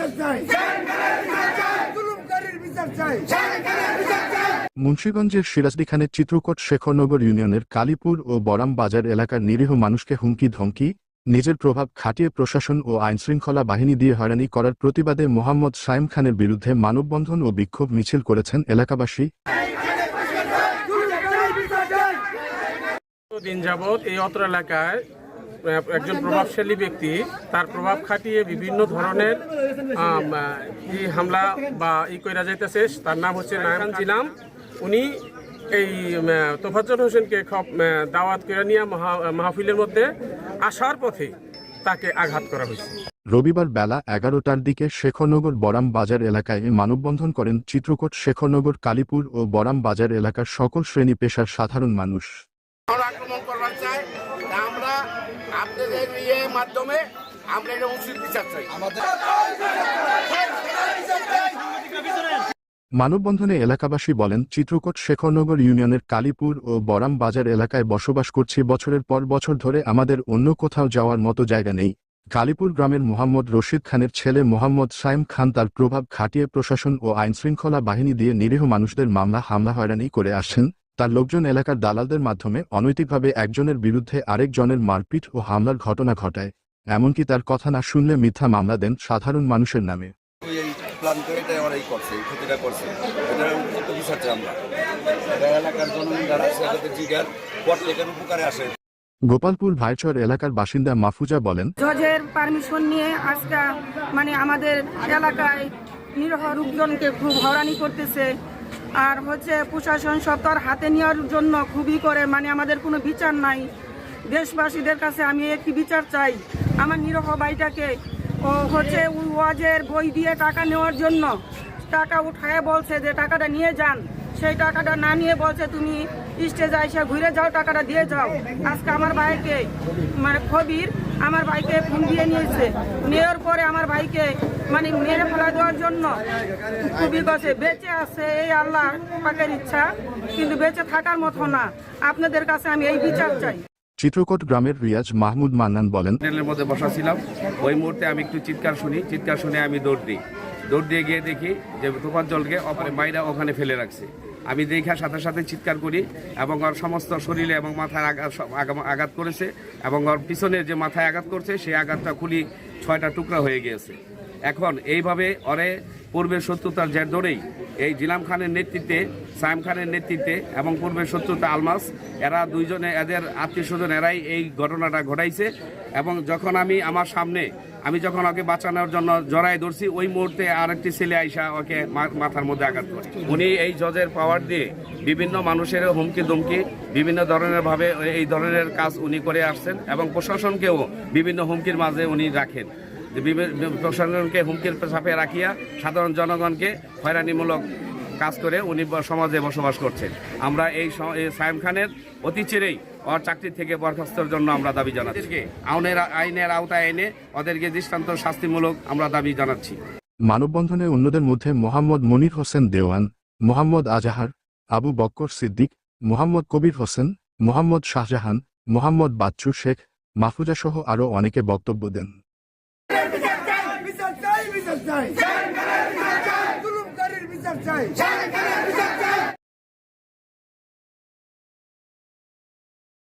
বিচার চাই। জুলুমকারীর বিচার চাই। সিরাজদি খানের চিত্রকোট শেখরনগর ইউনিয়নের কালীপুর ও বরাম বাজার এলাকার নিরীহ মানুষকে হুমকি ধমকি নিজের প্রভাব খাটিয়ে প্রশাসন ও আইনশৃঙ্খলা বাহিনী দিয়ে হয়রানি করার প্রতিবাদে মোহাম্মদ সাইম খানের বিরুদ্ধে মানববন্ধন ও বিক্ষোভ মিছিল করেছেন এলাকাবাসী। জুলুমকারীর বিচার চাই। দিন যাবৎ এই অত্র এলাকায় একজন প্রভাবশালী ব্যক্তি তার প্রভাব খাটিয়ে বিভিন্ন ধরনের ই হামলা বা ই কইরা যাইতেছে। তার নাম হচ্ছে নায়ন জিলাম। উনি এই তোফাজ্জল হোসেনকে দাওয়াত করে নিয়ে মাহফিলের মধ্যে আসার পথে তাকে আঘাত করা হয়েছে। রবিবার বেলা এগারোটার দিকে শেখরনগর বরাম বাজার এলাকায় মানববন্ধন করেন চিত্রকোট শেখরনগর কালীপুর ও বরাম বাজার এলাকার সকল শ্রেণি পেশার সাধারণ মানুষ। আক্রমণ করবার চাই আমরা আপনাদের ইয়ে মাধ্যমে আমরা এটা উচিত বিচার চাই। মানববন্ধনে এলাকাবাসী বলেন চিত্রকোট শেখরনগর ইউনিয়নের কালীপুর ও বরাম বাজার এলাকায় বসবাস করছি। বছরের পর বছর ধরে আমাদের অন্য কোথাও যাওয়ার মতো জায়গা নেই। কালীপুর গ্রামের মোহাম্মদ রশিদ খানের ছেলে মোহাম্মদ সাইম খান তার প্রভাব খাটিয়ে প্রশাসন ও আইনশৃঙ্খলা বাহিনী দিয়ে নিরীহ মানুষদের মামলা হামলা হয়রানি করে আসছেন। তার লোকজন এলাকার দালালদের মাধ্যমে অনৈতিকভাবে একজনের বিরুদ্ধে আরেকজনের মারপিট ও হামলার ঘটনা ঘটায়। এমনকি তার কথা না শুনলে মিথ্যা মামলা দেন সাধারণ মানুষের নামে। প্ল্যান করে এটা ওরা এই করছে এই ক্ষতিটা করছে। এটা উপযুক্ত আমরা। এলাকার জনগণ যারা আছে তাদের জিগার। প্রত্যেকের উপকারে আসে। গোপালপুর ভাইচর এলাকার বাসিন্দা মাফুজা বলেন জজের পারমিশন নিয়ে আজকে মানে আমাদের এলাকায় নিরহ লোকজনকে খুব হয়রানি করতেছে। আর হচ্ছে প্রশাসন সব তার হাতে নেওয়ার জন্য খুবই করে মানে আমাদের কোনো বিচার নাই। দেশবাসীদের কাছে আমি একটি বিচার চাই, আমার নিরহ ভাইটাকে। ও হচ্ছে ওয়াজের বই দিয়ে টাকা নেওয়ার জন্য টাকা উঠায় বলছে যে টাকাটা নিয়ে যান। সেই টাকাটা না নিয়ে বলছে, তুমি স্টেজে এসে ঘুরে যাও, টাকাটা দিয়ে যাও। আজকে আমার ভাইকে মানে খবির আমার ভাইকে ফোন দিয়ে নিয়েছে। নেওয়ার পরে আমার ভাইকে মানে মেরে ফেলা দেওয়ার জন্য খুবই গছে বেঁচে আছে এই আল্লাহ পাকের ইচ্ছা কিন্তু বেঁচে থাকার মতো না। আপনাদের কাছে আমি এই বিচার চাই। চিত্রকোট গ্রামের রিয়াজ মাহমুদ মান্নান বলেন ট্রেনের মধ্যে বসা ছিলাম। ওই মুহূর্তে আমি একটু চিৎকার শুনি। চিৎকার শুনে আমি দৌড় দিই। দৌড় দিয়ে গিয়ে দেখি যে তুফান জলকে অপরে মাইরা ওখানে ফেলে রাখছে। আমি দেখার সাথে সাথে চিৎকার করি এবং ওর সমস্ত শরীরে এবং মাথায় আঘাত আঘাত করেছে এবং ওর পিছনে যে মাথায় আঘাত করছে সেই আঘাতটা খুলি ছয়টা টুকরা হয়ে গিয়েছে। এখন এইভাবে অরে পূর্বের শত্রুতার জের ধরেই এই জিলাম খানের নেতৃত্বে সাইম খানের নেতৃত্বে এবং পূর্বের শত্রুতা আলমাস, এরা দুইজনে এদের আত্মীয় স্বজন এরাই এই ঘটনাটা ঘটাইছে এবং যখন আমি আমার সামনে, আমি যখন ওকে বাঁচানোর জন্য জড়াই ধরছি, ওই মুহূর্তে আরেকটি ছেলে আইসা ওকে মাথার মধ্যে আঘাত করে। উনি এই জজের পাওয়ার দিয়ে বিভিন্ন মানুষের হুমকি দুমকি বিভিন্ন ধরনের ভাবে এই ধরনের কাজ উনি করে আসছেন এবং প্রশাসনকেও বিভিন্ন হুমকির মাঝে উনি রাখেন। প্রশাসনকে হুমকির চাপে রাখিয়া সাধারণ জনগণকে হয়রানিমূলক কাজ করে উনি সমাজে বসবাস করছেন। আমরা এই স- এই সাইম খানের অতি চিরেই ওর চাকরি থেকে বরখাস্তের জন্য আমরা দাবি জানাচ্ছি। আইনের আইনের আওতায় এনে ওদেরকে দৃষ্টান্ত শাস্তিমূলক আমরা দাবি জানাচ্ছি। মানববন্ধনে অন্যদের মধ্যে মোহাম্মদ মনির হোসেন দেওয়ান মোহাম্মদ আজাহার আবু বক্কর সিদ্দিক মোহাম্মদ কবির হোসেন মোহাম্মদ শাহজাহান মোহাম্মদ বাচ্চু শেখ মাহফুজা সহ আরও অনেকে বক্তব্য দেন। বিচার চাই। জুলুমকারীর বিচার চাই। বিচার চাই।